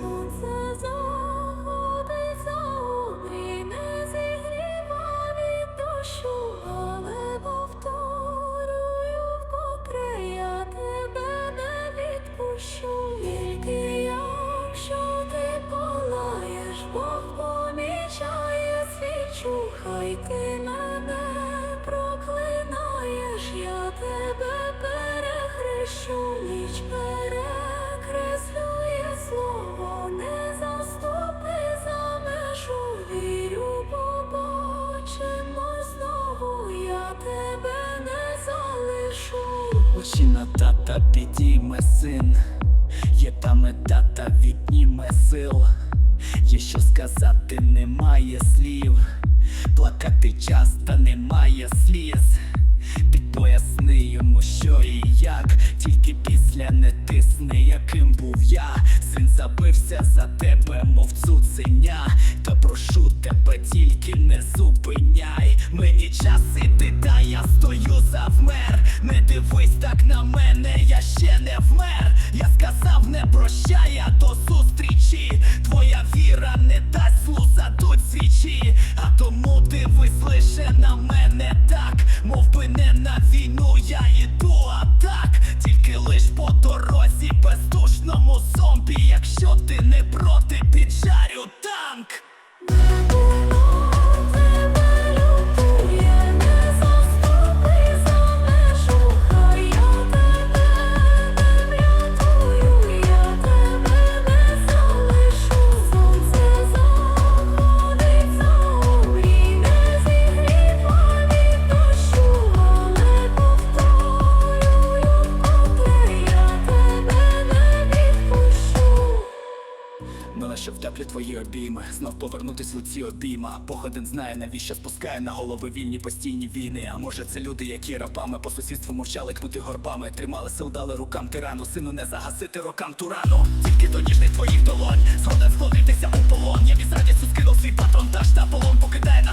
Сонце Очі на тата підійме син, є там і тата відніме сил. Є що сказати, немає слів, плакати часто немає сліз. Ти поясни йому, що і як, тільки після не тисни, яким був я. Син забився за тебе, мов цуценя. Прошу тебе, тільки не зупиняй. Мені час іти, та я стою завмер. Не дивись так на мене, я ще не вмер. Я сказав, не прощай, а до зустрічі. Твоя віра не дасть слуза до свічі. А тому дивись лише на мене так, мов би не на війну, я іду, а так, тільки лиш по дорозі, бездушному зомбі. Якщо ти не проти, Ми лише в твої обійми, знов повернутись у ці обійма. Походин знає, навіщо спускає на голови вільні постійні війни. А може, це люди, які рабами по сусідству мовчали кнути горбами. Тримали солдали рукам тирану, сину не загасити рокам турану. Тільки до ніжних твоїх долонь, згоден сходитися у полон. Я від радістю скинув свій патронтаж та полон покидає на.